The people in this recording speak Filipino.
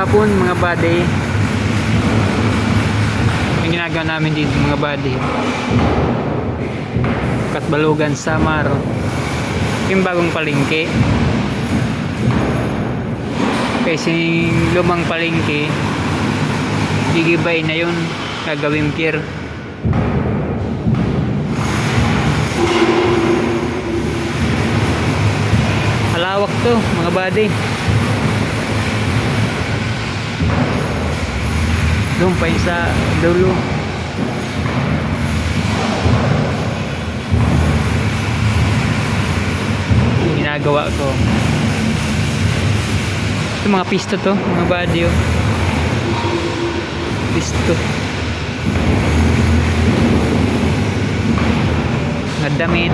hapon mga buddy. Yung ginagawa namin dito mga buddy. Katbalugan Samar. Yung bagong palengke. Kasi lumang palengke, gigibay na yun. Gagawin pier. Malawak to mga buddy. Doon pa yung sa dulo. Yung ginagawa ko. Ito mga pisto to, mga body oh. Pisto. Mga damit.